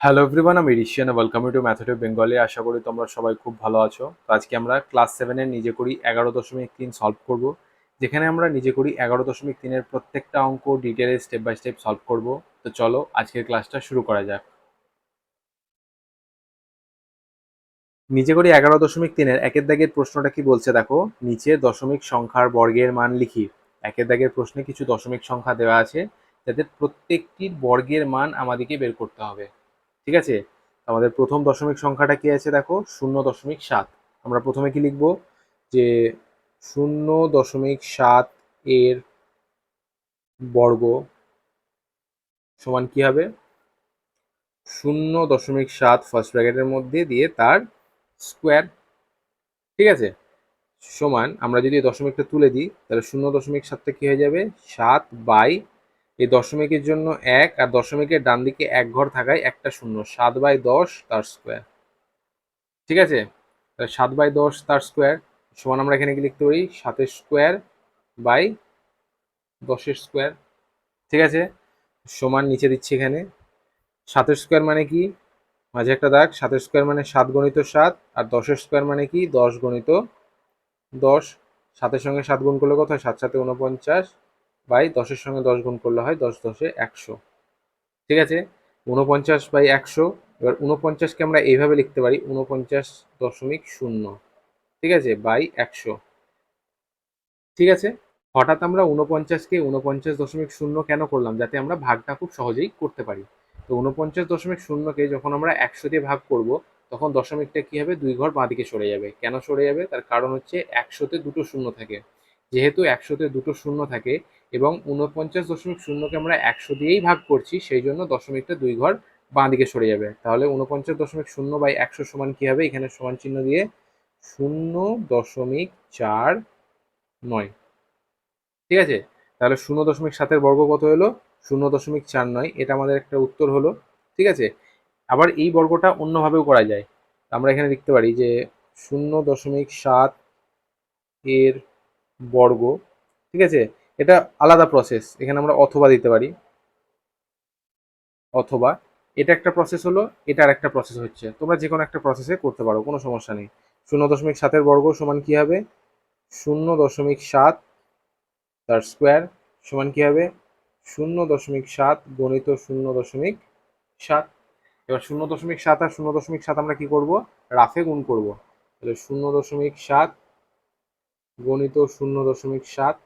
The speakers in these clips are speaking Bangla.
হ্যালো এভরিওয়ান আমি Rishiyan welcome to method Bengali আশা করি তোমরা সবাই খুব ভালো আছো। তো আজকে আমরা ক্লাস সেভেনের নিজে করি এগারো দশমিক তিন সলভ করব। যেখানে আমরা নিজে করি এগারো দশমিক তিনের প্রত্যেকটা অঙ্ক ডিটেলে স্টেপ বাই স্টেপ সলভ করব। তো চলো আজকের ক্লাসটা শুরু করা যাক। নিজে করি এগারো দশমিক তিনের একের দাগের প্রশ্নটা কি বলছে দেখো? নিচে দশমিক সংখ্যার বর্গের মান লিখি। একের দাগের প্রশ্নে কিছু দশমিক সংখ্যা দেওয়া আছে। যাদের প্রত্যেকটির বর্গের মান আমাদেরকে বের করতে হবে। ঠিক আছে? আমাদের প্রথম দশমিক সংখ্যাটা কি আছে দেখো? শূন্য দশমিক সাত। আমরা প্রথমে কি লিখব? যে শূন্য দশমিক সাত এর বর্গ সমান কি হবে? শূন্য দশমিক সাত ফার্স্ট ব্র্যাকেটের মধ্যে দিয়ে তার স্কোয়ার ঠিক আছে? সমান আমরা যদি দশমিকটা তুলে দিই, তাহলে শূন্য দশমিক সাতটা কি হয়ে যাবে? সাত বাই এই দশমিকের জন্য এক আর দশমিকের ডান দিকে এক ঘর থাকায় একটা শূন্য, সাত বাই দশ তার স্কোয়ার। ঠিক আছে? তাহলে সাত বাই দশ তার স্কোয়ার সমান আমরা এখানে কি লিখতে পারি? সাতের স্কোয়ার বাই দশের স্কোয়ার। ঠিক আছে? সমান নিচে দিচ্ছি এখানে। সাতের স্কোয়ার মানে কি? মাঝে একটা দাগ। সাতের স্কোয়ার মানে সাত গণিত সাত আর দশের স্কোয়ার মানে কি? দশ গণিত দশ। সাতের সঙ্গে সাত গুণ করলে কত হয়? সাত সাথে উনপঞ্চাশ বাই দশের সঙ্গে দশ গুণ করলে হয় দশ দশে একশো। ঠিক আছে? উনপঞ্চাশ বাই একশো, এবার উনপঞ্চাশকে আমরা এইভাবে লিখতে পারি উনপঞ্চাশ দশমিক শূন্য। ঠিক আছে? বাই একশো। ঠিক আছে? হঠাৎ আমরা উনপঞ্চাশকে উনপঞ্চাশ দশমিক শূন্য কেন করলাম? যাতে আমরা ভাগটা খুব সহজেই করতে পারি। তো উনপঞ্চাশ দশমিক শূন্যকে যখন আমরা একশো দিয়ে ভাগ করব, তখন দশমিকটা কি হবে? দুই ঘর বাঁ দিকে সরে যাবে। কেন সরে যাবে? তার কারণ হচ্ছে একশোতে দুটো শূন্য থাকে। যেহেতু একশোতে দুটো শূন্য থাকে এবং উনপঞ্চাশ দশমিক শূন্যকে আমরা একশো দিয়েই ভাগ করছি, সেই জন্য দশমিকটা দুই ঘর বাঁ দিকে সরে যাবে। তাহলে উনপঞ্চাশ দশমিক শূন্য বাই একশো সমান কি হবে? এখানে সমান চিহ্ন দিয়ে শূন্য দশমিক চার নয়। ঠিক আছে? তাহলে শূন্য দশমিক সাতের বর্গ কত হলো? শূন্য দশমিক চার নয়। এটা আমাদের একটা উত্তর হলো। ঠিক আছে? আবার এই বর্গটা অন্যভাবেও করা যায়। আমরা এখানে লিখতে পারি যে শূন্য দশমিক সাত এর বর্গ। ঠিক আছে? এটা আলাদা প্রসেস এখানে আমরা অথবা দিতে পারি। অথবা এটা একটা প্রসেস হলো, এটা আর একটা প্রসেস হচ্ছে। তোমরা যে কোনো একটা প্রসেসে করতে পারো, কোনো সমস্যা নেই। শূন্য দশমিক সাতের বর্গ সমান কি হবে? শূন্য দশমিক সাত তার স্কোয়ার সমান কি হবে? শূন্য দশমিক সাত গণিত শূন্য দশমিক সাত। এবার শূন্য দশমিক সাত আর শূন্য দশমিক সাত আমরা কি করব? রাফে গুণ করব। তাহলে শূন্য দশমিক সাত গণিত শূন্য দশমিক সাত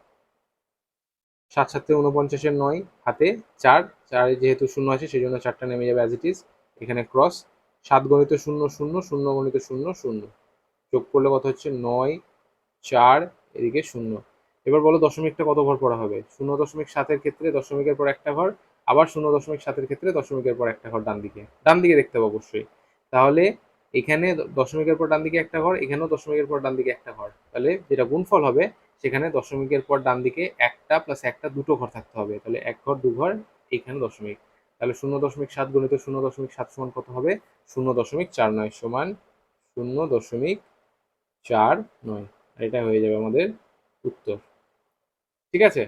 সাত সাতে উনপঞ্চাশের নয়, হাতে চার চার যেহেতু শূন্য আছে সেই জন্য চারটা নেমে যাবে অ্যাজ ইট ইজ এখানে ক্রস সাত গণিত শূন্য শূন্য শূন্য গণিত শূন্য শূন্য। যোগ করলে কত হচ্ছে? নয়, চার, এদিকে শূন্য। এবার বলো দশমিকটা কত ঘর পড়া হবে? শূন্য দশমিক সাতের ক্ষেত্রে দশমিকের পর একটা ঘর আবার শূন্য দশমিক সাতের ক্ষেত্রে দশমিকের পর একটা ঘর ডান দিকে ডান দিকে দেখতে হবে অবশ্যই। তাহলে এখানে দশমিকের পর ডান দিকে একটা ঘর এখানেও দশমিকের পর ডান দিকে একটা ঘর তাহলে যেটা গুণফল হবে সেখানে দশমিকের পর ডান দিকে একটা প্লাস একটা দুটো ঘর থাকতে হবে। তাহলে এক ঘর, দু ঘর এখানে দশমিক। তাহলে শূন্য দশমিক সাত গণিত শূন্য দশমিক সাত সমান কত হবে? শূন্য দশমিক চার নয় সমান শূন্য দশমিক চার নয়। এটা হয়ে যাবে আমাদের উত্তর। ঠিক আছে?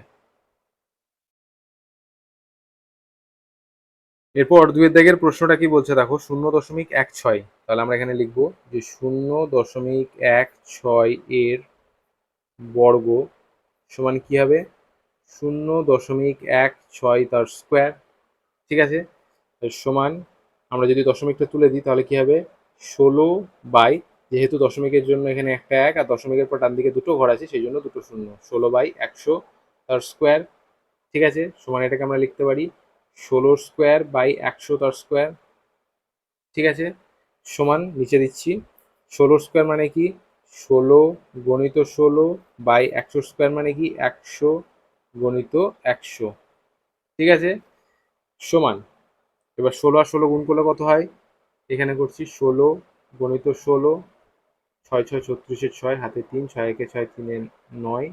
এরপর দুয়ের দাগের প্রশ্নটা কি বলছে? দেখো, শূন্য দশমিক এক ছয়। তাহলে আমরা এখানে লিখব যে শূন্য দশমিক এক ছয় এর বর্গ সমান কি হবে? শূন্য দশমিক এক ছয় তার স্কোয়ার, ঠিক আছে? সমান, আমরা যদি দশমিকটা তুলে দিই, তাহলে কি হবে? ষোলো বাই, যেহেতু দশমিকের জন্য এখানে একটা এক, আর দশমিকের পর ডান দিকে দুটো ঘর আছে, সেই জন্য দুটো শূন্য। ষোলো বাই একশো তার স্কোয়ার, ঠিক আছে? সমান এটাকে আমরা লিখতে পারি ষোলোর স্কোয়ার বাই একশো তার স্কোয়ার, ঠিক আছে? সমান নিচে দিচ্ছি। ষোলোর স্কোয়ার মানে কি? ষোলো গণিত ষোলো বাই একশো স্কোয়ার মানে কি একশো গণিত একশো। ঠিক আছে? সমান। এবার ষোলো আর ষোলো গুণ করলে কত হয়? এখানে করছি ষোলো গণিত ষোলো, ছয় ছয় ছত্রিশের ছয়, হাতে তিন, ছয় একে ছয় তিনে নয়,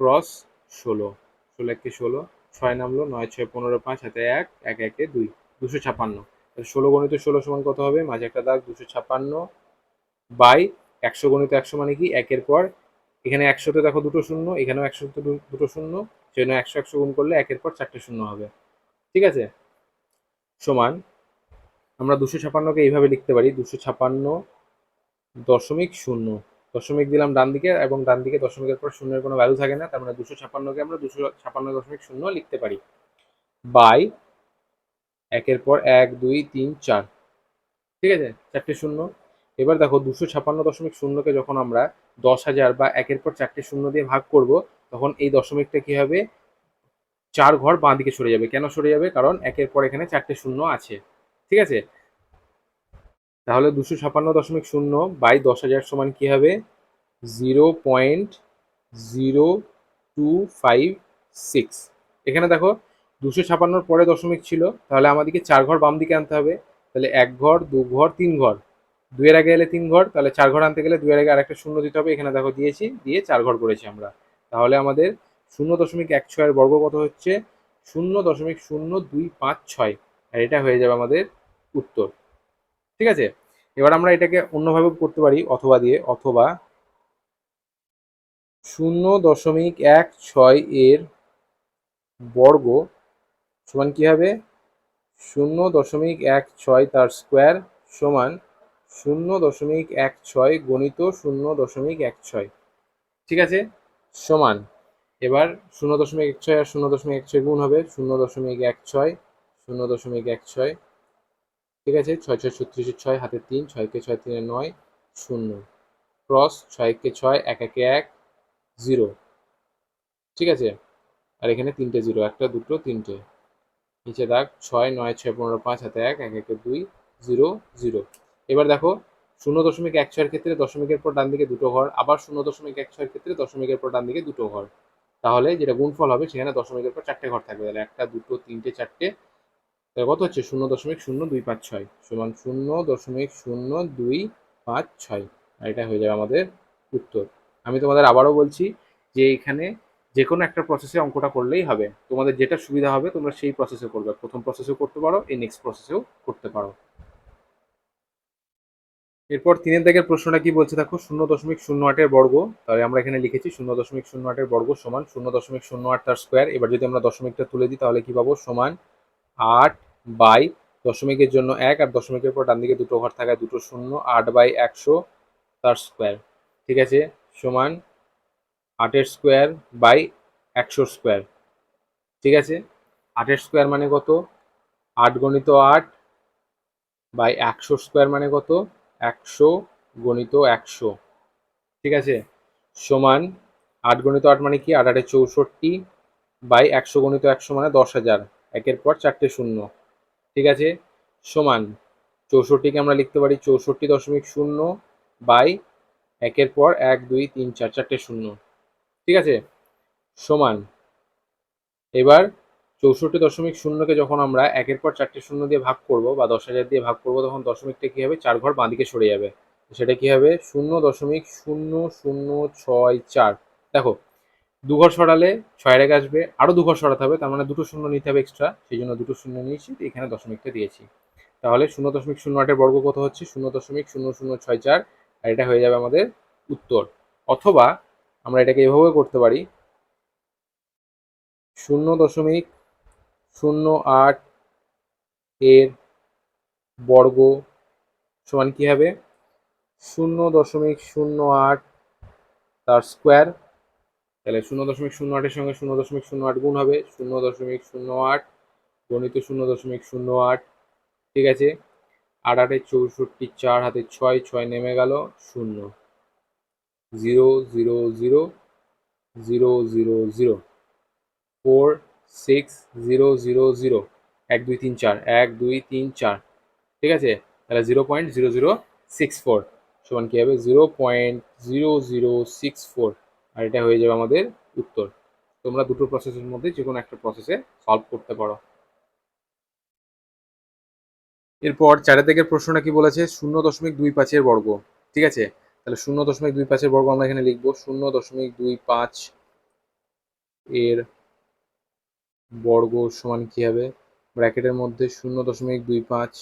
ক্রস ষোলো। ষোলো একে ষোলো, ছয় নামলো, নয় ছয় পনেরো পাঁচ, হাতে এক এক একে দুই, দুশো ছাপান্ন। ষোলো গণিত ষোলো সমান কত হবে? মাঝে একটা দাগ, দুশো ছাপান্ন বাই একশো গণিত একশো মানে কি? একের পর এখানে একশোতে দেখো দুটো শূন্য, এখানেও একশোতে দুটো শূন্য সেই জন্য একশো একশো গুণ করলে একের পর চারটে শূন্য হবে। ঠিক আছে? সমান আমরা দুশো ছাপান্নকে এইভাবে লিখতে পারি, দুশো ছাপান্ন দশমিক শূন্য। দশমিক দিলাম ডান দিকে এবং ডান দিকে দশমিকের পর শূন্যের কোনো ভ্যালু থাকে না, তার মানে দুশো ছাপান্নকে আমরা দুশো ছাপান্ন দশমিক শূন্য লিখতে পারি। বাই একের পর এক, দুই, তিন, চার। ঠিক আছে? চারটে শূন্য। এবার দেখো দুশো ছাপান্ন দশমিক শূন্যকে যখন আমরা দশ হাজার বা একের পর চারটে শূন্য দিয়ে ভাগ করব, তখন এই দশমিকটা কি হবে? চার ঘর বাঁ দিকে সরে যাবে। কেন সরে যাবে? কারণ একের পর এখানে চারটে শূন্য আছে। ঠিক আছে? তাহলে দুশো ছাপান্ন দশমিক শূন্য বাই দশ হাজার সমান কি হবে? Zero point zero two five six. এখানে দেখো দুশো ছাপান্নর পরে দশমিক ছিল, তাহলে আমাদেরকে চার ঘর বাম দিকে আনতে হবে। তাহলে এক ঘর, দু ঘর, তিন ঘর। দুয়ের আগে এলে তিন ঘর, তাহলে চার ঘর আনতে গেলে দুয়ের আগে আরেকটা শূন্য দিতে হবে। এখানে দেখো দিয়েছি, দিয়ে চার ঘর করেছি আমরা। তাহলে আমাদের শূন্য দশমিক এক ছয়ের বর্গ কত হচ্ছে? শূন্য দশমিক শূন্য দুই পাঁচ ছয়। আর এটা হয়ে যাবে আমাদের উত্তর। ঠিক আছে? এবার আমরা এটাকে অন্যভাবে করতে পারি, অথবা দিয়ে, অথবা শূন্য দশমিক এক ছয় এর বর্গ সমান কি হবে? শূন্য দশমিক এক ছয় তার স্কোয়ার সমান শূন্য দশমিক এক ছয়, গণিত শূন্য দশমিক এক ছয়। ঠিক আছে? সমান। এবার শূন্য দশমিক এক ছয় আর শূন্য দশমিক এক ছয় গুণ হবে শূন্য দশমিক এক ছয়, শূন্য দশমিক এক ছয়। ঠিক আছে? ছয় ছয় ছত্রিশের ছয়, হাতে তিন, ছয়কে ছয়, তিনে নয়, শূন্য। ক্রস ছয়কে ছয় এক একে এক জিরো। ঠিক আছে? আর এখানে তিনটে জিরো, একটা, দুটো, তিনটে। নিচে দাগ, ছয়, নয়, ছয়, পনেরো, পাঁচ, হাতে এক এক একে দুই, জিরো জিরো। এবার দেখো, শূন্য দশমিক এক ছয়ের ক্ষেত্রে দশমিকের পর ডান দিকে দুটো ঘর, আবার শূন্য দশমিক এক ছয়ের ক্ষেত্রে দশমিকের পর ডান দিকে দুটো ঘর। তাহলে যেটা গুণফল হবে, সেখানে দশমিকের পর চারটে ঘর থাকবে। তাহলে একটা, দুটো, তিনটে, চারটে কত হচ্ছে? শূন্য দশমিক শূন্য দুই পাঁচ ছয়। সমান শূন্য দশমিক শূন্য দুই পাঁচ ছয়। আর এটা হয়ে যাবে আমাদের উত্তর। আমি তোমাদের আবারও বলছি যে এখানে যে কোনো একটা প্রসেসে অঙ্কটা করলেই হবে। তোমাদের যেটা সুবিধা হবে, তোমরা সেই প্রসেসে করবে। প্রথম প্রসেসেও করতে পারো, এই নেক্সট প্রসেসেও করতে পারো। এরপর তিনের দাগের প্রশ্নটা কি বলছে দেখো, শূন্য দশমিক শূন্য আটের বর্গ। তাহলে আমরা এখানে লিখেছি শূন্য দশমিক শূন্য আটের বর্গ সমান শূন্য দশমিক শূন্য আট তার স্কোয়ার এবার যদি আমরা দশমিকটা তুলে দিই, তাহলে কি পাবো? সমান আট বাই দশমিকের জন্য এক আর দশমিকের পর ডান দিকে দুটো ঘর থাকায় দুটো শূন্য, আট বাই একশো তার স্কোয়ার ঠিক আছে? সমান আটের স্কোয়ার বাই একশোর স্কোয়ার ঠিক আছে? আটের স্কোয়ার মানে কত? আট গণিত আট বাই একশো স্কোয়ার মানে কত? একশো গণিত একশো। ঠিক আছে? সমান আট গণিত আট মানে কি? আট আটে চৌষট্টি বাই একশো গণিত একশো মানে দশ হাজার। একের পর চারটে শূন্য। ঠিক আছে? সমান চৌষট্টিকে আমরা লিখতে পারি চৌষট্টি দশমিক শূন্য বাই একের পর এক, দুই, তিন, চার, চারটে শূন্য। ঠিক আছে? সমান এবার চৌষট্টি দশমিক শূন্যকে যখন আমরা একের পর চারটে শূন্য দিয়ে ভাগ করব বা দশ হাজার দিয়ে ভাগ করব, তখন দশমিকটা কী হবে? চার ঘর বাঁদিকে সরে যাবে। সেটা কী হবে? শূন্য দশমিক শূন্য শূন্য ছয় চার। দেখো দু ঘর সরালে ছয় রেখে আসবে আরও দু ঘর সরাতে হবে, তার মানে দুটো শূন্য নিতে হবে এক্সট্রা সেই জন্য দুটো শূন্য নিয়েছি এখানে দশমিকটা দিয়েছি। তাহলে শূন্য দশমিক শূন্য আটের বর্গ কত হচ্ছে? শূন্য দশমিক শূন্য শূন্য ছয় চার, আর এটা হয়ে যাবে আমাদের উত্তর। অথবা আমরা এটাকে এভাবে করতে পারি, শূন্য দশমিক শূন্য আট এর বর্গ সমান কি হবে? শূন্য দশমিক শূন্য আট তার স্কোয়ার। তাহলে শূন্য দশমিক শূন্য আটের সঙ্গে শূন্য দশমিক শূন্য আট গুণ হবে। শূন্য দশমিক শূন্য আট গণিত শূন্য দশমিক শূন্য আট। ঠিক আছে? আট আটে চৌষট্টি চার হাতে ছয় ছয় নেমে গেল, শূন্য। Zero zero zero zero zero zero. Four six zero zero zero এক দুই তিন চার, এক দুই তিন চার, ঠিক আছে? তাহলে zero point zero zero six four সমান কী হবে? Zero point zero zero six four আর এটা হয়ে যাবে আমাদের উত্তর। তোমরা দুটো প্রসেসের মধ্যে যে কোনো একটা প্রসেসে সলভ করতে পারো। এরপর চারের দিকের প্রশ্নটা কি বলেছে? শূন্য দশমিক দুই পাঁচের বর্গ, ঠিক আছে? তাহলে শূন্য দশমিক দুই পাঁচের বর্গ আমরা এখানে লিখব, শূন্য দশমিক দুই পাঁচ এর বর্গ সমান কি হবে? ব্র্যাকেটের মধ্যে শূন্য দশমিক দুই পাঁচ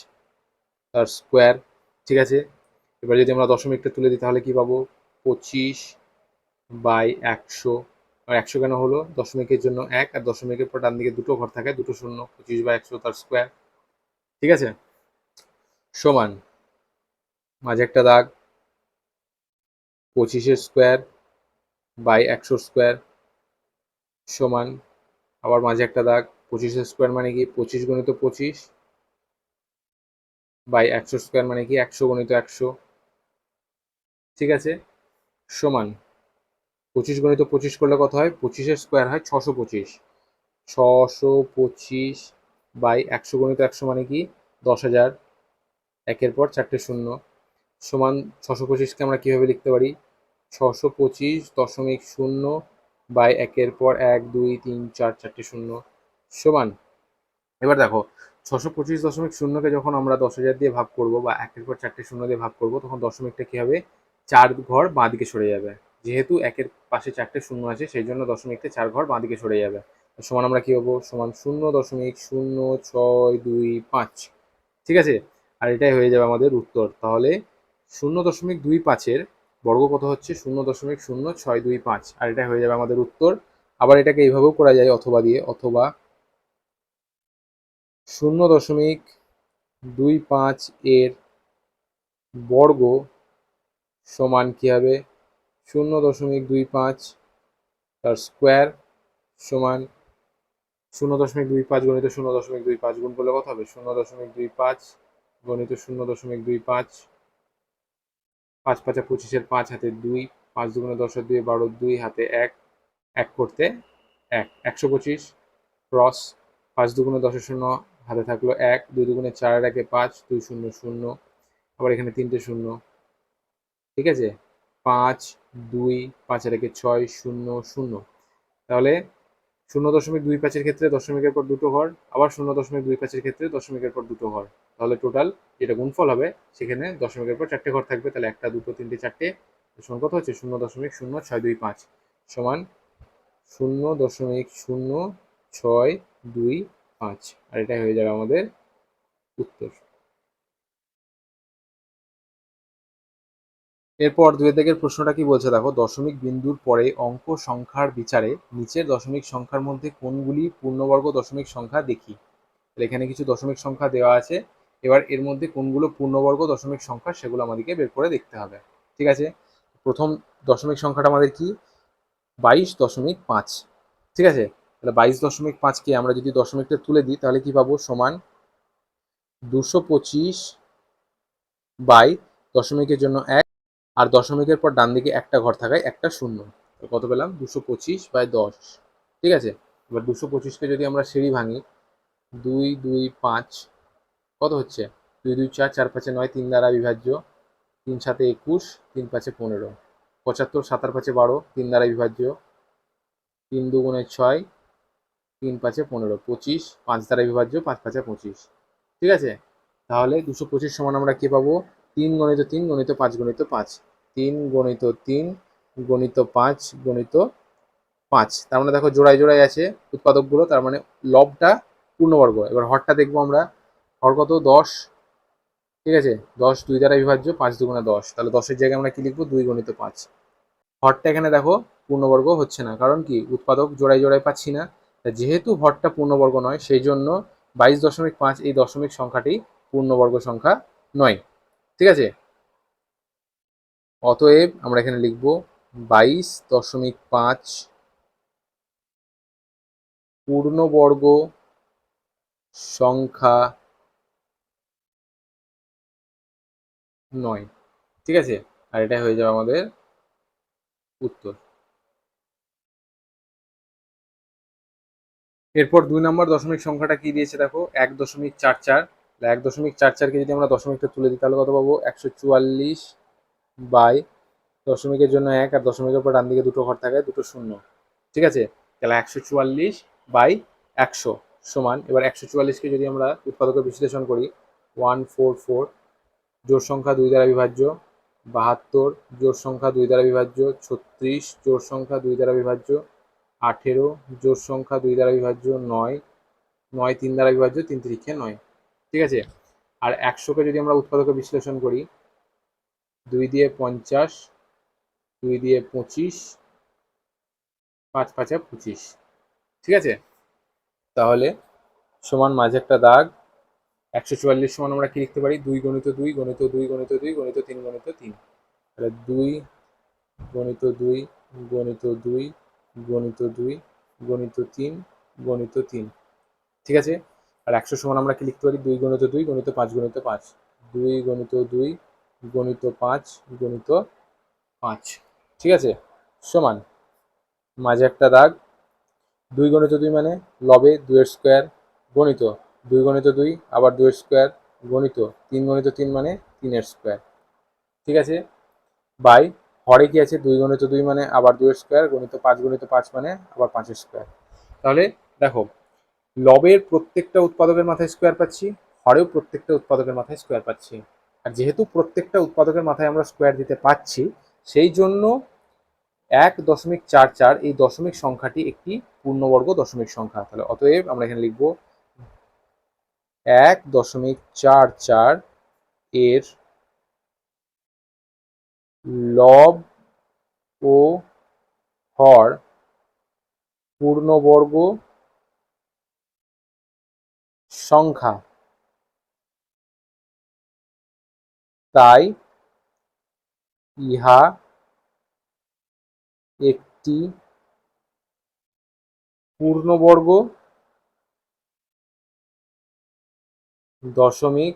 তার স্কোয়ার, ঠিক আছে? এবার যদি আমরা দশমিকটা তুলে দিই, তাহলে কি পাবো? পঁচিশ বাই একশো। আর একশো কেন হলো? দশমিকের জন্য এক আর দশমিকের পর ডান দিকে দুটো ঘর থাকে, দুটো শূন্য, পঁচিশ বাই একশো তার স্কোয়ার, ঠিক আছে? সমান, মাঝে একটা দাগ, পঁচিশের স্কোয়ার বাই একশো স্কোয়ার সমান আবার মাঝে একটা দাগ, পঁচিশের স্কোয়ার মানে কি, পঁচিশ গণিত পঁচিশ বাই একশো স্কোয়ার মানে কি, একশো গণিত একশো। ঠিক আছে? সমান, পঁচিশ গণিত পঁচিশ করলে কত হয়? পঁচিশের স্কোয়ার হয় ছশো পঁচিশ। ছশো পঁচিশ বাই একশো গণিত একশো মানে কি, দশ হাজার। একের পর চারটে শূন্য। সমান ছশো পঁচিশকে আমরা কীভাবে লিখতে পারি? ছশো পঁচিশ দশমিক শূন্য বাই একের পর এক, দুই, তিন, চার, চারটে শূন্য সমান। এবার দেখো, ছশো পঁচিশ দশমিক শূন্যকে যখন আমরা দশ হাজার দিয়ে ভাগ করব বা একের পর চারটে শূন্য দিয়ে ভাগ করব, তখন দশমিকটা কী হবে? চার ঘর বাঁ দিকে সরে যাবে। যেহেতু একের পাশে চারটে শূন্য আছে, সেই জন্য দশমিকটা চার ঘর বাঁ দিকে সরে যাবে। সমান আমরা কী হব? সমান শূন্য দশমিক শূন্য ছয় দুই পাঁচ। ঠিক আছে? আর এটাই হয়ে যাবে আমাদের উত্তর। তাহলে শূন্য দশমিক দুই পাঁচের বর্গ কত হচ্ছে? শূন্য দশমিক শূন্য ছয় দুই পাঁচ। আর এটা হয়ে যাবে আমাদের উত্তর। আবার এটাকে এইভাবেও করা যায় অথবা দিয়ে, অথবা শূন্য দশমিক দুই পাঁচ এর বর্গ সমান কী হবে? শূন্য দশমিক দুই পাঁচ তার স্কোয়ার সমান শূন্য দশমিক দুই পাঁচ গণিত শূন্য দশমিক দুই পাঁচ গুণ করলে কত হবে? শূন্য দশমিক দুই পাঁচ গণিত শূন্য দশমিক দুই পাঁচ পাঁচ পাঁচা পঁচিশের পাঁচ হাতে দুই, পাঁচ দুগুণে দশের দুই, বারো দুই হাতে এক এক করতে এক, একশো পঁচিশ, ক্রস, পাঁচ দুগুণে দশের শূন্য হাতে থাকল এক, দুই দুগুণে চার একে পাঁচ, দুই শূন্য শূন্য, আবার এখানে তিনটে শূন্য। ঠিক আছে? পাঁচ, দুই, পাঁচের একে ছয়, শূন্য শূন্য। তাহলে শূন্য দশমিক দুই পাঁচের ক্ষেত্রে দশমিকের পর দুটো ঘর, আবার শূন্য দশমিক দুই পাঁচের ক্ষেত্রে দশমিকের পর দুটো ঘর। তাহলে টোটাল যেটা গুণফল হবে, সেখানে দশমিকের পর চারটে ঘর থাকবে, তাহলে একটা, দুটো, তিনটে, চারটে। সমান কত হচ্ছে? শূন্য দশমিক শূন্য ছয় দুই পাঁচ। সমান শূন্য দশমিক শূন্য ছয় দুই পাঁচ। আর এটাই হয়ে যাবে আমাদের উত্তর। এরপর দুই দিকের প্রশ্নটা কি বলছে? দেখো, দশমিক বিন্দুর পরে অঙ্ক সংখ্যার বিচারে নিচের দশমিক সংখ্যার মধ্যে কোনগুলি পূর্ণবর্গ দশমিক সংখ্যা দেখি? এখানে কিছু দশমিক সংখ্যা দেওয়া আছে। এবার এর মধ্যে কোনগুলো পূর্ণবর্গ দশমিক সংখ্যা সেগুলো আমাদেরকে বের করে দেখতে হবে। ঠিক আছে? প্রথম দশমিক সংখ্যাটা আমাদের কি? বাইশ দশমিক পাঁচ। ঠিক আছে? তাহলে বাইশ দশমিক পাঁচকে আমরা যদি দশমিকটা তুলে দিই, তাহলে কি পাবো? সমান দুশো পঁচিশ বাই দশমিকের জন্য এক আর দশমিকের পর ডান দিকে একটা ঘর থাকায় একটা শূন্য। কত পেলাম? দুশো পঁচিশ বাই দশ। ঠিক আছে? এবার দুশো পঁচিশকে যদি আমরা সিঁড়ি ভাঙি, দুই দুই, পাঁচ, কত হচ্ছে? দুই দুই, চার চার, পাঁচে নয়, তিন দ্বারা বিভাজ্য। তিন সাতে একুশ, তিন পাঁচে পনেরো। পঁচাত্তর, সাতার পাঁচে বারো, তিন দ্বারা বিভাজ্য। তিন দুগুণে ছয়, তিন পাঁচে পনেরো। পঁচিশ, পাঁচ দ্বারা বিভাজ্য, পাঁচ পাঁচে পঁচিশ। ঠিক আছে? তাহলে দুশো পঁচিশ সমান আমরা কী পাবো? তিন গণিত তিন, গণিত পাঁচ গণিত পাঁচ। তিন গণিত তিন, গণিত পাঁচ গণিত পাঁচ। তার মানে দেখো জোড়ায় জোড়ায় আছে উৎপাদকগুলো, তার মানে লবটা পূর্ণবর্গ। এবার হরটা দেখব আমরা। হর কত? দশ। ঠিক আছে? দশ দুই দ্বারা বিভাজ্য, পাঁচ দুগুণে দশ। তাহলে দশের জায়গায় আমরা কি লিখব? দুই গণিত পাঁচ। হরটা এখানে দেখো পূর্ণবর্গ হচ্ছে না। কারণ কি? উৎপাদক জোড়ায় জোড়ায় পাচ্ছি না। যেহেতু হরটা পূর্ণবর্গ নয়, সেই জন্য বাইশ দশমিক পাঁচ এই দশমিক সংখ্যাটি পূর্ণবর্গ সংখ্যা নয়। ঠিক আছে? অতএব আমরা এখানে লিখব বাইশ দশমিক পাঁচ পূর্ণবর্গ সংখ্যা নয়। ঠিক আছে? আর এটা হয়ে যাবে আমাদের উত্তর। এরপর দুই নম্বর দশমিক সংখ্যাটা কি দিয়েছে দেখো? এক দশমিক চার চার। এক দশমিক চার চারকে যদি আমরা দশমিকটা তুলে দিই, তাহলে কত পাবো? একশো চুয়াল্লিশ বাই দশমিকের জন্য এক আর দশমিকের পর ডান দিকে দুটো ঘর থাকে, দুটো শূন্য। ঠিক আছে? তাহলে একশো চুয়াল্লিশ বাই একশো সমান। এবার একশো চুয়াল্লিশকে যদি আমরা উৎপাদকের বিশ্লেষণ করি, ওয়ান ফোর ফোর জোর সংখ্যা দুই দ্বারা বিভাজ্য, বাহাত্তর জোর সংখ্যা দুই দ্বারা বিভাজ্য, ছত্রিশ জোর সংখ্যা দুই দ্বারা বিভাজ্য, আঠেরো জোর সংখ্যা দুই দ্বারা বিভাজ্য, নয় নয় তিন দ্বারা বিভাজ্য, তিন তিরিখে নয়। ঠিক আছে? আর একশোকে যদি আমরা উৎপাদকে বিশ্লেষণ করি দুই দিয়ে পঞ্চাশ, দুই দিয়ে পঁচিশ, পাঁচ পাঁচে পঁচিশ। ঠিক আছে? তাহলে সমান মাঝে একটা দাগ, একশো চুয়াল্লিশ সমান আমরা কি লিখতে পারি? দুই গণিত দুই গণিত দুই গণিত দুই, গণিত তিন গণিত তিন। তাহলে দুই, গণিত দুই গণিত দুই গণিত দুই, গণিত তিন গণিত তিন। ঠিক আছে? আর একশো সমান আমরা কি লিখতে পারি? দুই গণিত দুই, গণিত পাঁচ গণিত পাঁচ। দুই গণিত দুই গণিত পাঁচ গণিত পাঁচ। ঠিক আছে? সমান। মাঝে একটা দাগ। দুই গণিত দুই মানে লবে দুইয়ের স্কোয়ার গণিত। দুই গণিত দুই, আবার দুইয়ের স্কোয়ার গণিত। তিন গণিত তিন মানে তিনের স্কোয়ার। ঠিক আছে? বাই। হরে কি আছে? দুই গণিত দুই মানে আবার দুইয়ের স্কোয়ার, গণিত পাঁচ গণিত পাঁচ মানে আবার পাঁচের স্কোয়ার। তাহলে দেখো, লবের প্রত্যেকটা উৎপাদকের মাথায় স্কোয়ার পাচ্ছি, হরেও প্রত্যেকটা উৎপাদকের মাথায় স্কোয়ার পাচ্ছি। আর যেহেতু প্রত্যেকটা উৎপাদকের মাথায় আমরা স্কোয়ার দিতে পাচ্ছি সেই জন্য এক দশমিক চার চার এই দশমিক সংখ্যাটি একটি পূর্ণবর্গ দশমিক সংখ্যা। তাহলে অতএব আমরা এখানে লিখব এক দশমিক চার চার এর লব ও হর পূর্ণবর্গ সংখ্যা। তাই ইহা একটি পূর্ণবর্গ দশমিক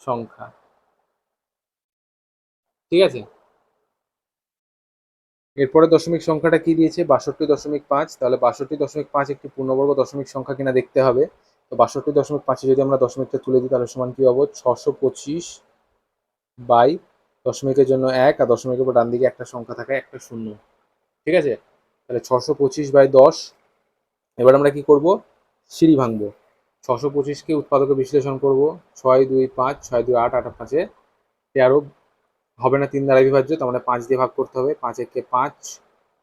সংখ্যা। ঠিক আছে? এরপরে দশমিক সংখ্যাটা কি দিয়েছে? বাষট্টি দশমিক পাঁচ। তাহলে বাষট্টি দশমিক পাঁচ একটি পূর্ণবর্গ দশমিক সংখ্যা কিনা দেখতে হবে। তো বাষট্টি দশমিক পাঁচে যদি আমরা দশমিকটা তুলে দিই, তাহলে সমান কী পাবো ছশো পঁচিশ বাই দশমিকের জন্য এক আর দশমিকের উপর ডান দিকে একটা সংখ্যা থাকে, একটা শূন্য। ঠিক আছে? তাহলে ছশো পঁচিশ বাই দশ। এবার আমরা কি করব? সিঁড়ি ভাঙবো। ছশো পঁচিশকে উৎপাদকে বিশ্লেষণ করব। ছয় দুই পাঁচ, ছয় দুই আট আট পাঁচে। তেরো হবে না তিন দ্বারা বিভাজ্য, তার মানে পাঁচ দিয়ে ভাগ করতে হবে। পাঁচ একে পাঁচ,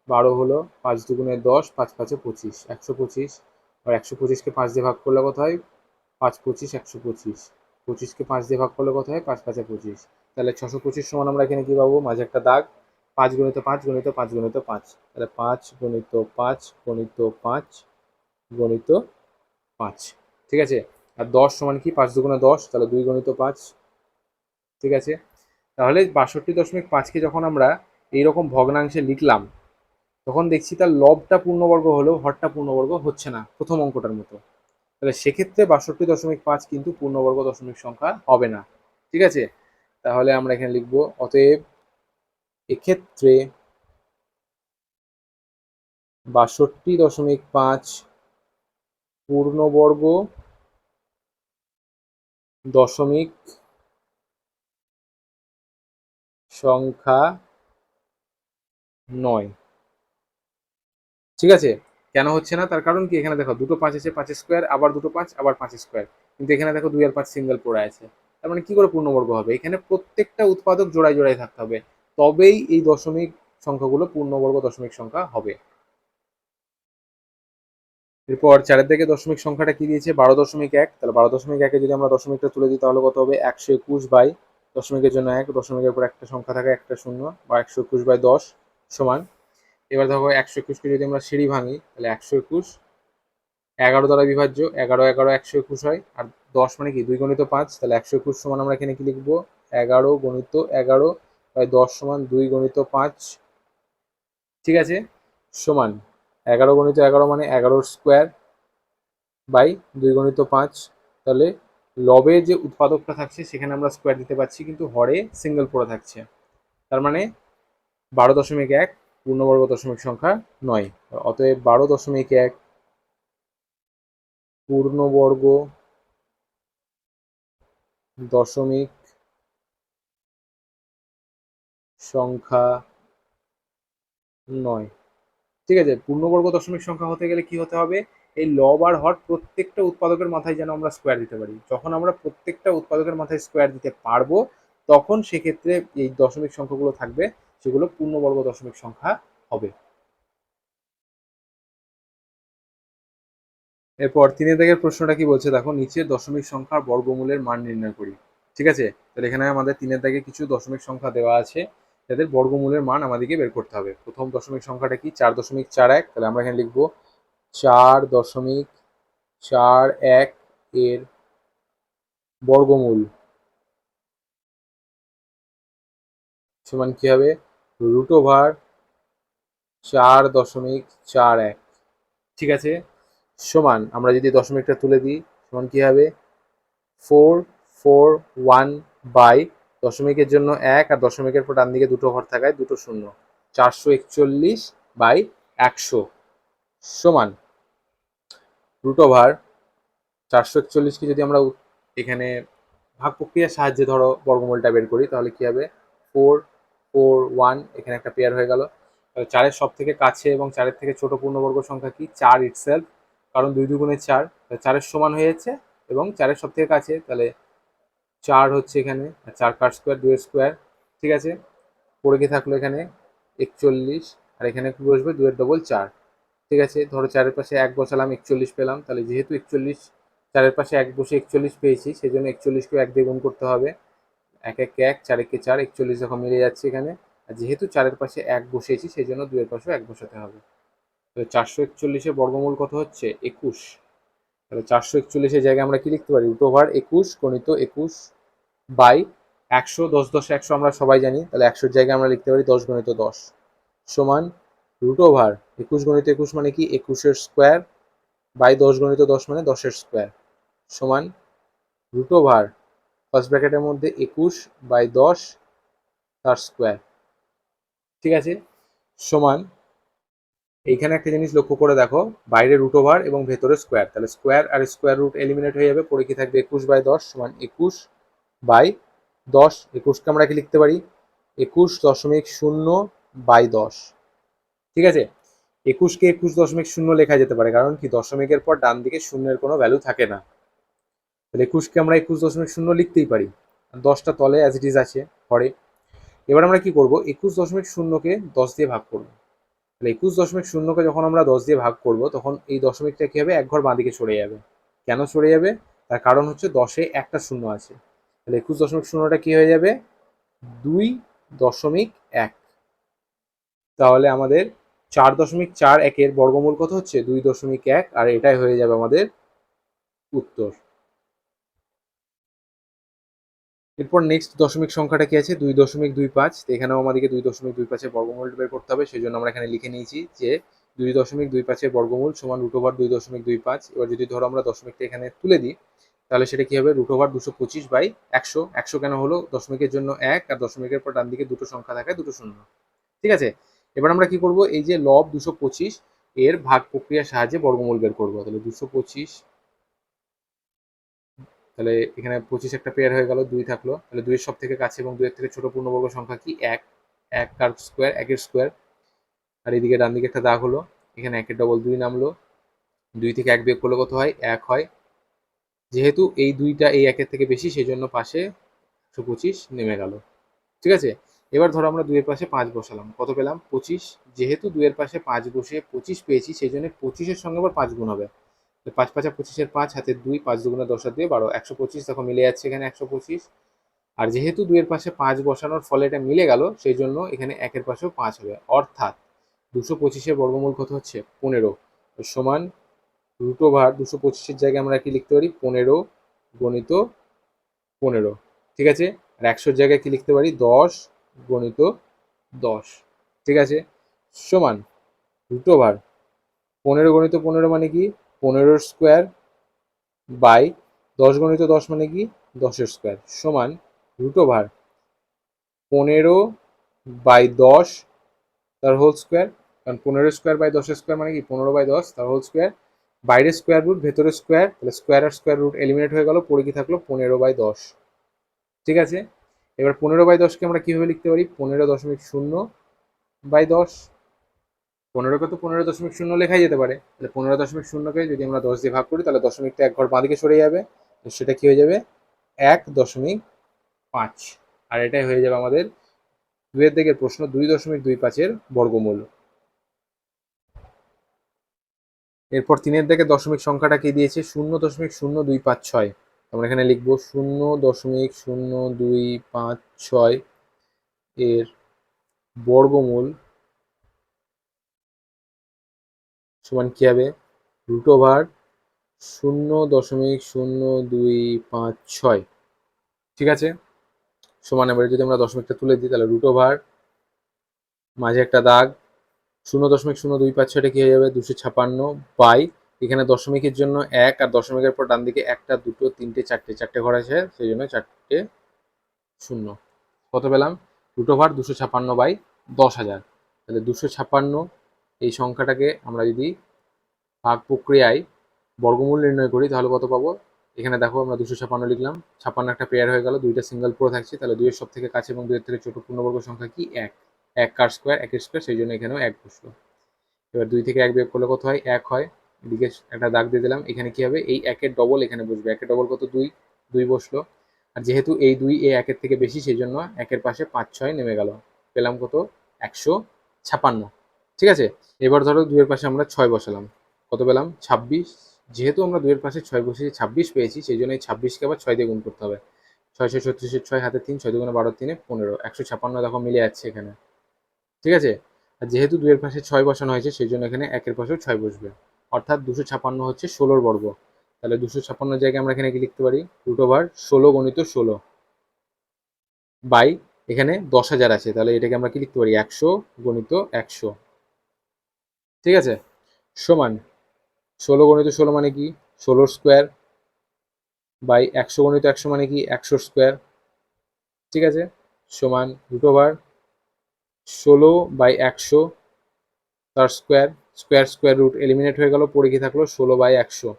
বারো হলো পাঁচ দুগুণে দশ, পাঁচ পাঁচে পঁচিশ। একশো পঁচিশ আর একশো পঁচিশকে পাঁচ দিয়ে ভাগ করলে কত হয়? পাঁচ পঁচিশ, একশো পঁচিশ। পঁচিশকে পাঁচ দিয়ে ভাগ করলে কত হয়? পাঁচ পাঁচে পঁচিশ। তাহলে ছশো পঁচিশ সমান আমরা এখানে কি পাবো? মাঝে একটা দাগ। পাঁচ গণিত পাঁচ গণিত পাঁচ গণিত পাঁচ। তাহলে পাঁচ গণিত পাঁচ গণিত পাঁচ গণিত পাঁচ। ঠিক আছে? আর দশ সমান কি? পাঁচ দুগুণে দশ। তাহলে দুই গণিত পাঁচ। ঠিক আছে? তাহলে বাষট্টি দশমিক পাঁচকে যখন আমরা এইরকম ভগ্নাংশে লিখলাম তখন দেখছি তার লবটা পূর্ণবর্গ হলেও হরটা পূর্ণবর্গ হচ্ছে না, প্রথম অঙ্কটার মতো। তাহলে সেক্ষেত্রে বাষট্টি দশমিক পাঁচ কিন্তু পূর্ণবর্গ দশমিক সংখ্যা হবে না। ঠিক আছে? তাহলে আমরা এখানে লিখব, অতএব এক্ষেত্রে বাষট্টি দশমিক পাঁচ পূর্ণবর্গ দশমিক সংখ্যা নয়। ঠিক আছে? কেন হচ্ছে না? তার কারণ কি? এখানে দেখো, দুটো পাঁচ আছে, পাঁচ স্কোয়ার আবার দুটো পাঁচ, আবার পাঁচ স্কোয়ার কিন্তু এখানে দেখো, দুই আর পাঁচ সিঙ্গেল পড়ে আছে। তার মানে কি করে পূর্ণবর্গ হবে? এখানে প্রত্যেকটা উৎপাদক জোড়ায় জোড়ায় থাকতে হবে। তবেই এই দশমিক সংখ্যাগুলো পূর্ণবর্গ দশমিক সংখ্যা হবে। এরপর চারের দিকে দশমিক সংখ্যাটা কি দিয়েছে? বারো দশমিক এক। তাহলে বারো দশমিক একে যদি আমরা দশমিকটা তুলে দিই, তাহলে কত হবে? একশো একুশ বাই দশমিকের জন্য এক। দশমিকের উপর একটা সংখ্যা থাকে, একটা শূন্য, বা একশো একুশ বাই দশ সমান এবার দেখো একশো একুশকে যদি আমরা সিঁড়ি ভাঙি, তাহলে একশো একুশ, এগারো দ্বারা বিভাজ্য, এগারো এগারো, একশো একুশ হয়, আর দশ মানে কি? দুই গণিত পাঁচ, তাহলে একশো একুশ সমান আমরা এখানে কি লিখব? এগারো গণিত এগারো বাই দশ সমান দুই গণিত পাঁচ, ঠিক আছে? সমান এগারো গণিত এগারো মানে এগারোর স্কোয়ার বাই দুই গণিত পাঁচ, তাহলে লবে যে উৎপাদকটা থাকছে সেখানে আমরা স্কোয়ার দিতে পারছি, কিন্তু হরে সিঙ্গেল পড়ে থাকছে। তার মানে বারো দশমিক এক পূর্ণবর্গ দশমিক সংখ্যা নয়। অতএব বারো দশমিক এক পূর্ণবর্গ দশমিক সংখ্যা নয়। ঠিক আছে পূর্ণবর্গ দশমিক সংখ্যা হতে গেলে কি হতে হবে? এই লব আর প্রত্যেকটা উৎপাদকের মাথায় যেন আমরা স্কোয়ার দিতে পারি। যখন আমরা প্রত্যেকটা উৎপাদকের মাথায় স্কোয়ার দিতে পারব, তখন সেক্ষেত্রে এই দশমিক সংখ্যাগুলো থাকবে। সেগুলো পূর্ণবর্গ দশমিক সংখ্যা হবে। এরপর তিনের দাগের প্রশ্নটা কি বলছে? দেখো, নিচে দশমিক সংখ্যার বর্গমূলের মান নির্ণয় করি। ঠিক আছে? তাহলে এখানে আমাদের তিনের দাগে কিছু দশমিক সংখ্যা দেওয়া আছে। যাদের বর্গমূলের মান আমাদেরকে বের করতে হবে। প্রথম দশমিক সংখ্যাটা কি? চার দশমিক চার এক। তাহলে আমরা এখানে লিখব চার দশমিক চার এক এর বর্গমূল। সমান কি হবে? রুট ওভার চার দশমিক চার এক। ঠিক আছে? সমান আমরা যদি দশমিকটা তুলে দিই, সমান কি হবে? ফোর ফোর ওয়ান বাই দশমিকের জন্য এক আর দশমিকের পর ডান দিকে দুটো ঘর থাকায় দুটো শূন্য। চারশো একচল্লিশ বাই একশো। সমান রুট ওভার চারশো একচল্লিশকে যদি আমরা এখানে ভাগ প্রক্রিয়ার সাহায্যে ধরো বর্গমূলটা বের করি, তাহলে কি হবে? ফোর ফোর ওয়ান, এখানে একটা পেয়ার হয়ে গেল। চারের সব থেকে কাছে এবং চারের থেকে ছোট পূর্ণবর্গ সংখ্যা কি? চার ইটসেলফ কারণ দুই দুগুণে চার চারের সমান হয়ে যাচ্ছে এবং চারের সব থেকে কাছে, তাহলে চার হচ্ছে এখানে চার কার স্কোয়ার দুয়ের স্কোয়ার ঠিক আছে? পড়ে গিয়ে থাকল এখানে একচল্লিশ, আর এখানে কি বসবে? দুয়ের ডবল চার, ঠিক আছে? ধরো চারের পাশে এক বসালাম, একচল্লিশ পেলাম, তাহলে যেহেতু একচল্লিশ, চারের পাশে এক বসে একচল্লিশ পেয়েছি সেই জন্য একচল্লিশকেও এক দিয়ে গুণ করতে হবে। এক এক এক, চার একে চার, একচল্লিশ যখন মিলে যাচ্ছে এখানে। আর যেহেতু চারের পাশে এক বসিয়েছি, সেই জন্য দুয়ের পাশেও এক বসাতে হবে। তাহলে চারশো একচল্লিশের বর্গমূল কত হচ্ছে? একুশ। তাহলে চারশো একচল্লিশের জায়গায় আমরা কি লিখতে পারি? রুট ওভার একুশ গণিত একুশ বাই একশো, দশ দশ, একশো আমরা সবাই জানি। তাহলে একশোর জায়গায় আমরা লিখতে পারি দশ গণিত দশ সমান রুট ওভার একুশ গণিত একুশ মানে কি? একুশের স্কোয়ার বাই দশ গণিত দশ মানে দশের স্কোয়ার সমান রুট ওভার ফার্স্ট ব্র্যাকেটের মধ্যে একুশ বাই দশ তার স্কোয়ার। ঠিক আছে? সমান, এইখানে একটা জিনিস লক্ষ্য করে দেখো, বাইরে রুট ওভার এবং ভেতরে স্কোয়ার তাহলে স্কোয়ার আর স্কোয়ার রুট এলিমিনেট হয়ে যাবে পরে কি থাকবে একুশ বাই দশ সমান একুশ বাই দশ। একুশকে আমরা কি লিখতে পারি? একুশ দশমিক শূন্য বাই দশ। ঠিক আছে? একুশকে একুশ দশমিক শূন্য লেখা যেতে পারে, কারণ কি? দশমিকের পর ডান দিকে শূন্যের কোনো ভ্যালু থাকে না। তাহলে একুশকে আমরা একুশ দশমিক শূন্য লিখতেই পারি। দশটা তলে অ্যাজ ইট ইজ আছে, পরে। এবার আমরা কি করব? একুশ দশমিক শূন্যকে দশ দিয়ে ভাগ করব। তাহলে একুশ দশমিক শূন্যকে যখন আমরা দশ দিয়ে ভাগ করব, তখন এই দশমিকটা কী হবে? এক ঘর বাঁদিকে সরে যাবে। কেন সরে যাবে? তার কারণ হচ্ছে দশে একটা শূন্য আছে। তাহলে একুশ দশমিক শূন্যটা কী হয়ে যাবে? দুই দশমিক এক। তাহলে আমাদের চার দশমিক চার একের বর্গমূল কত হচ্ছে? দুই দশমিক এক, আর এটাই হয়ে যাবে আমাদের উত্তর। এরপর নেক্সট দশমিক সংখ্যাটা কি আছে? দুই দশমিক দুই পাঁচ। এখানেও আমাদেরকে দুই দশমিক দুই পাঁচের বর্গমূল বের করতে হবে। সেই জন্য আমরা এখানে লিখে নিয়েছি যে দুই দশমিক দুই পাঁচের বর্গমূল সমান রুট ওভার দুই দশমিক দুই পাঁচ। এবার যদি ধরো আমরা দশমিকটা এখানে তুলে দিই, তাহলে সেটা কি হবে? রুট ওভার দুশো পঁচিশ বাই একশো। একশো কেন হলো? দশমিকের জন্য এক আর দশমিকের পর ডান দিকে দুটো সংখ্যা থাকে, দুটো শূন্য। ঠিক আছে? এবার আমরা কি করব? এই যে লব দুশো পঁচিশ এর ভাগ প্রক্রিয়ার সাহায্যে বর্গমূল বের করব। তাহলে দুশো পঁচিশ তাহলে এখানে পঁচিশ একটা পেয়ার হয়ে গেল, দুই থাকল। তাহলে দুইয়ের সব থেকে কাছে এবং দুইয়ের থেকে ছোট পূর্ণবর্গ সংখ্যা কি? এক। এক কার স্কোয়ার একের স্কোয়ার আর এদিকে ডান দিকে একটা দাগ হলো। এখানে একের ডবল দুই নামলো। দুই থেকে এক বিয়োগ করলে কত হয়? এক হয়। যেহেতু এই দুইটা এই একের থেকে বেশি সেই জন্য পাশে একশো পঁচিশ নেমে গেল। ঠিক আছে? এবার ধরো আমরা দুইয়ের পাশে পাঁচ বসালাম। কত পেলাম? পঁচিশ। যেহেতু দুইয়ের পাশে পাঁচ বসে পঁচিশ পেয়েছি সেই জন্য পঁচিশের সঙ্গে আবার পাঁচ গুণ হবে। পাঁচ পাঁচা পঁচিশের পাঁচ, হাতে দুই, পাঁচ দুগুণে দশ দিয়ে বারো। একশো পঁচিশ তখন মিলে যাচ্ছে এখানে একশো পঁচিশ। আর যেহেতু দুইয়ের পাশে পাঁচ বসানোর ফলে এটা মিলে গেল, সেই জন্য এখানে একের পাশেও পাঁচ হবে। অর্থাৎ দুশো পঁচিশের বর্গমূল কত হচ্ছে? পনেরো। সমান রুট ওভার দুশো পঁচিশের জায়গায় আমরা কি লিখতে পারি? পনেরো গণিত পনেরো। ঠিক আছে? আর একশোর জায়গায় কি লিখতে পারি? দশ গণিত দশ। ঠিক আছে? সমান রুট ওভার পনেরো গণিত পনেরো মানে কি? পনেরোর স্কোয়ার বাই দশ গণিত দশ মানে কি? দশের স্কোয়ার সমান রুট ওভার পনেরো বাই দশ তার হোল স্কোয়ার কারণ পনেরো স্কোয়ার বাই দশের স্কোয়ার মানে কি? পনেরো বাই দশ তার হোল স্কোয়ার বাইরে স্কোয়ার রুট ভেতরে স্কোয়ার তাহলে স্কোয়ার আর স্কোয়ার রুট এলিমিনেট হয়ে গেল, পড়ে কি থাকল? পনেরো বাই দশ। ঠিক আছে? এবার পনেরো বাই দশকে আমরা কীভাবে লিখতে পারি? পনেরো দশমিক শূন্য বাই দশ। পনেরোকে তো পনেরো দশমিক শূন্য লেখাই যেতে পারে। তাহলে পনেরো দশমিক শূন্যকে যদি আমরা দশ দিয়ে ভাগ করি, তাহলে দশমিকটা এক ঘর বাঁদিকে সরে যাবে। তো সেটা কি হয়ে যাবে? এক দশমিক পাঁচ। আর এটাই হয়ে যাবে আমাদের দুয়ের দিকের প্রশ্ন, দুই দশমিক দুই পাঁচের বর্গমূল। এরপর তিনের দিকে দশমিক সংখ্যাটা কি দিয়েছে? শূন্য দশমিক শূন্য দুই পাঁচ ছয়। আমরা এখানে লিখব শূন্য দশমিক শূন্য দুই পাঁচ ছয় এর বর্গমূল সমান কি হবে? রুট ওভার শূন্য দশমিক শূন্য দুই পাঁচ ছয়। ঠিক আছে? সমান এবারে যদি আমরা দশমিকটা তুলে দিই, তাহলে রুট ওভার মাঝে একটা দাগ, শূন্য দশমিক শূন্য দুই পাঁচ ছয়টা কি হয়ে যাবে? দুশো ছাপান্ন বাই। এখানে দশমিকের জন্য এক আর দশমিকের পর ডান দিকে একটা, দুটো, তিনটে, চারটে চারটে ঘর আছে, সেই জন্য চারটে শূন্য। কত পেলাম? রুট ওভার দুশো ছাপান্ন বাই দশ হাজার। তাহলে দুশো ছাপান্ন এই সংখ্যাটাকে আমরা যদি ভাগ প্রক্রিয়ায় বর্গমূল নির্ণয় করি, তাহলে কত পাবো? এখানে দেখো আমরা দুশো ছাপান্ন লিখলাম। ছাপান্ন একটা পেয়ার হয়ে গেল, দুইটা সিঙ্গেল পুরো থাকছে। তাহলে দুইয়ের সব থেকে কাছে এবং দুইয়ের থেকে ছোট পূর্ণবর্গ সংখ্যা কি? এক। এক কার স্কোয়ার একের স্কোয়ার সেই জন্য এখানেও এক বসল। এবার দুই থেকে এক বিয়োগ করলে কত হয়? এক হয়। এদিকে একটা দাগ দিয়ে দিলাম। এখানে কি হবে? এই একের ডবল এখানে বসবে। একের ডবল কত? দুই। দুই বসল। আর যেহেতু এই দুই এই একের থেকে বেশি, সেই জন্য একের পাশে পাঁচ, ছয় নেমে গেল। পেলাম কত? একশো ছাপান্ন। ঠিক আছে? এবার ধরো দুইয়ের পাশে আমরা ছয় বসালাম। কত পেলাম? ছাব্বিশ। যেহেতু আমরা দুইয়ের পাশে ছয় বসিয়ে ছাব্বিশ পেয়েছি, সেই জন্য এই ছাব্বিশকে আবার ছয় দিয়ে গুণ করতে হবে। ছয়শো ছত্রিশের ছয় হাতে তিন, ছয় দুগুণে বারো তিনে পনেরো। একশো ছাপান্ন দেখো মিলে যাচ্ছে এখানে। ঠিক আছে? আর যেহেতু দুইয়ের পাশে ছয় বসানো হয়েছে, সেই জন্য এখানে একের পাশেও ছয় বসবে। অর্থাৎ দুশো ছাপান্ন হচ্ছে ষোলোর বর্গ। তাহলে দুশো ছাপান্ন জায়গায় আমরা এখানে কি লিখতে পারি? রুট ওভার ষোলো গণিত ষোলো বাই এখানে দশ হাজার আছে। তাহলে এটাকে আমরা কি লিখতে পারি? একশো গণিত একশো। ঠিক আছে? সমান ষোলো গণিত ষোলো মানে কি? ষোলোর স্কোয়ার বাই একশো গণিত একশো মানে কি? একশো স্কোয়ার। ঠিক আছে? সমান রুট ওভার ষোলো বাই একশো তার square. Square square root eliminate হয়ে গেল, পড়ে কি থাকল ষোলো বাই একশো।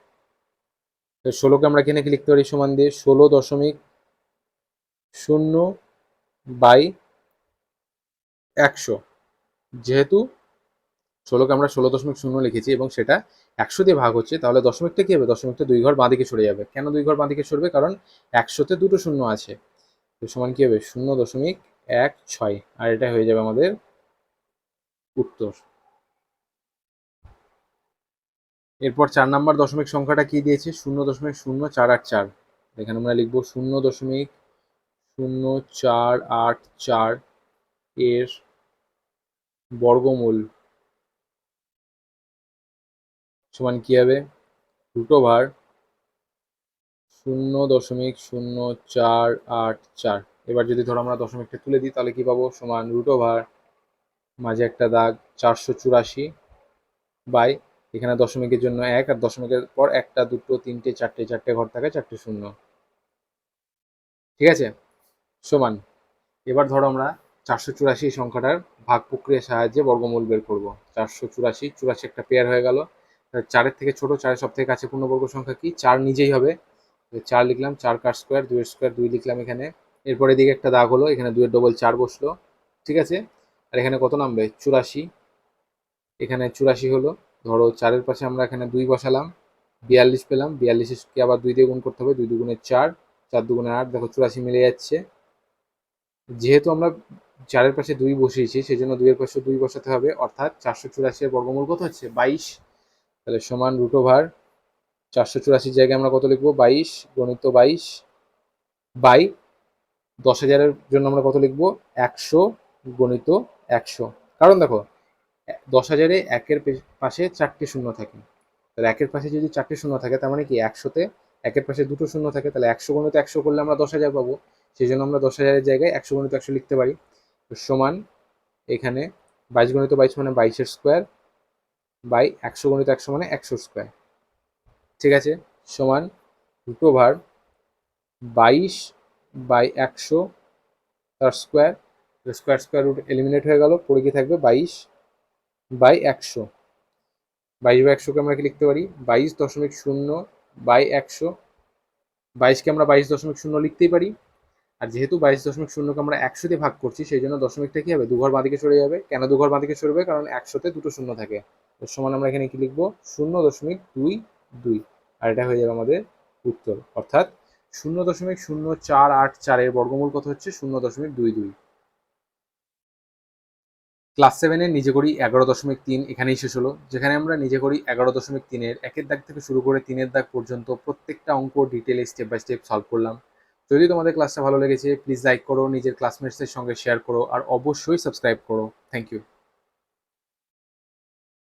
ষোলোকে আমরা এখানে কি লিখতে পারি? সমান দিয়ে ষোলো দশমিক শূন্য বাই একশো। যেহেতু ষোলোকে আমরা ষোলো দশমিক শূন্য লিখেছি এবং সেটা একশো দিয়ে ভাগ হচ্ছে, তাহলে দশমিকটা কী হবে? দশমিকটা দুই ঘর বাঁদিকে সরে যাবে। কেন দুই ঘর বাঁদিকে সরবে? কারণ একশোতে দুটো শূন্য আছে। তো সমান কী হবে? শূন্য দশমিক এক ছয়। আর এটা হয়ে যাবে আমাদের উত্তর। এরপর চার নাম্বার দশমিক সংখ্যাটা কি দিয়েছে? শূন্য দশমিক শূন্য চার আট চার। এখানে আমরা লিখব শূন্য দশমিক শূন্য চার আট চার এর বর্গমূল। সমান কি হবে? রুট ওভার শূন্য দশমিক শূন্য চার আট চার। এবার যদি ধরো আমরা দশমিকটা তুলে দিই, তাহলে কি পাবো? সমান রুট ওভার মাঝে একটা দাগ চারশো চুরাশি বাই, এখানে দশমিকের জন্য এক আর দশমিকের পর একটা, দুটো, তিনটে, চারটে চারটে ঘর থাকে, চারটে শূন্য। ঠিক আছে? সমান। এবার ধরো আমরা চারশো চুরাশি সংখ্যাটার ভাগ প্রক্রিয়ার সাহায্যে বর্গমূল বের করব। চারশো চুরাশি চুরাশি একটা পেয়ার হয়ে গেল। চারের থেকে ছোট, চারের সব থেকে কাছে পূর্ণবর্গ সংখ্যা কি? চার নিজেই হবে। চার লিখলাম, চার কার স্কোয়ার দুইয়ের স্কোয়ার দুই লিখলাম এখানে। এরপরে দিকে একটা দাগ হলো, এখানে দুইয়ের ডবল চার বসল। ঠিক আছে? আর এখানে কত নামবে? চুরাশি। এখানে চুরাশি হলো। ধরো চারের পাশে আমরা এখানে দুই বসালাম, বিয়াল্লিশ পেলাম। বিয়াল্লিশকে আবার দুই দিয়ে গুণ করতে হবে, দুই দুগুণে চার চার দুগুণে আট। দেখো চুরাশি মিলে যাচ্ছে। যেহেতু আমরা চারের পাশে দুই বসিয়েছি সেই জন্য দুইয়ের পাশে দুই বসাতে হবে। অর্থাৎ চারশো চুরাশি এর বর্গমূল কত হচ্ছে? বাইশ। তাহলে সমান রুট ওভার চারশো চুরাশির জায়গায় আমরা কত লিখব? বাইশ, গণিত বাইশ, বাই দশ হাজারের জন্য আমরা কত লিখব? একশো, গণিত একশো। কারণ দেখো, দশ হাজারে একের পাশে চারটে শূন্য থাকে। তাহলে একের পাশে যদি চারটে শূন্য থাকে, তার মানে কি একশোতে একের পাশে দুটো শূন্য থাকে, তাহলে একশো গণিত একশো করলে আমরা দশ হাজার পাবো। সেই জন্য আমরা দশ হাজারের জায়গায় একশো গণিত একশো লিখতে পারি। সমান এখানে বাইশ গণিত বাইশ মানে বাইশের স্কোয়ার বাই একশো গণিত একশো মানে একশো স্কোয়ার। ঠিক আছে? সমান রুট ওভার বাইশ বাই একশো তার square. Square square root eliminate হয়ে গেল, পড়ে গিয়ে থাকবে বাইশ বাই একশো। বাইশ বাই একশোকে আমরা কি লিখতে পারি? বাইশ দশমিক শূন্য বাই একশো। বাইশকে আমরা বাইশ দশমিক শূন্য লিখতেই পারি। আর যেহেতু বাইশ দশমিক শূন্যকে আমরা একশো দিয়ে ভাগ করছি, সেই জন্য দশমিকটা কি হবে? দুঘর বাঁদিকে সরে যাবে। কেন দুঘর বাঁদিকে সরবে? কারণ একশোতে দুটো শূন্য থাকে। সমান আমরা এখানে কি লিখব? শূন্য দশমিক দুই দুই। আর এটা হয়ে যাবে আমাদের উত্তর। অর্থাৎ শূন্য দশমিক শূন্য চার আট চারের বর্গমূল কত হচ্ছে? শূন্য দশমিক দুই দুই। ক্লাস সেভেনের নিজে করি এগারো দশমিক তিন, এখানেই শেষ হলো। যেখানে আমরা নিজে করি এগারো দশমিক তিনের একের দাগ থেকে শুরু করে তিনের দাগ পর্যন্ত প্রত্যেকটা অঙ্ক ডিটেলে স্টেপ বাই স্টেপ সলভ করলাম। যদি তোমাদের ক্লাসটা ভালো লেগেছে প্লিজ লাইক করো, নিজের ক্লাসমেটসের সঙ্গে শেয়ার করো, আর অবশ্যই সাবস্ক্রাইব করো। Thank you